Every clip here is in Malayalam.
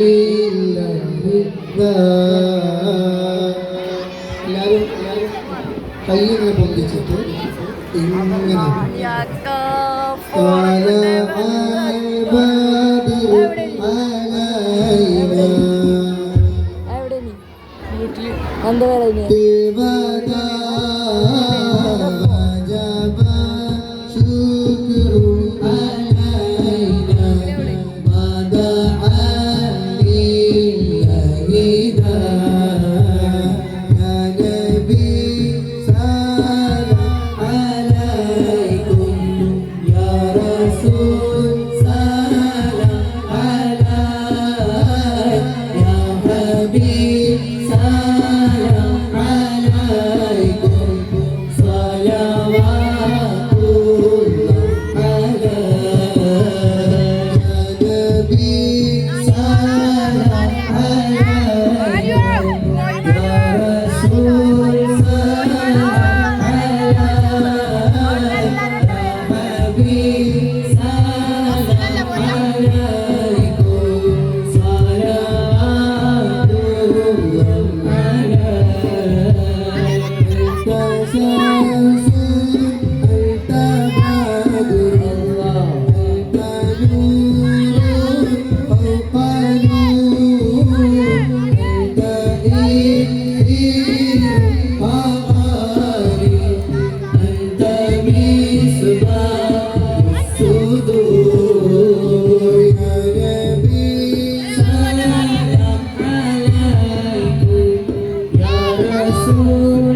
എല്ലാവരും എന്താ പറയുക be soul.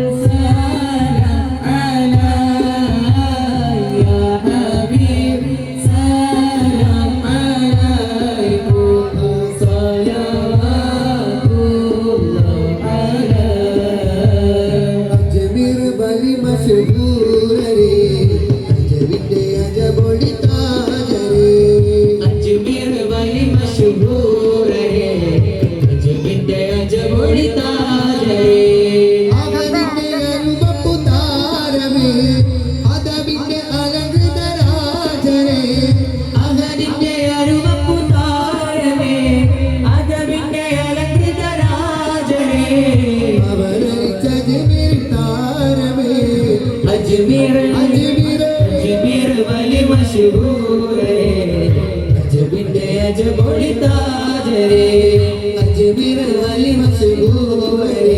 അജ്മീർ അജ്മീർ അജ്മീർ വലി മഷഹൂരേ അജ്മിന്റെ അജ്മോടി താജരേ അജ്മീർ വലി മഷഹൂരേ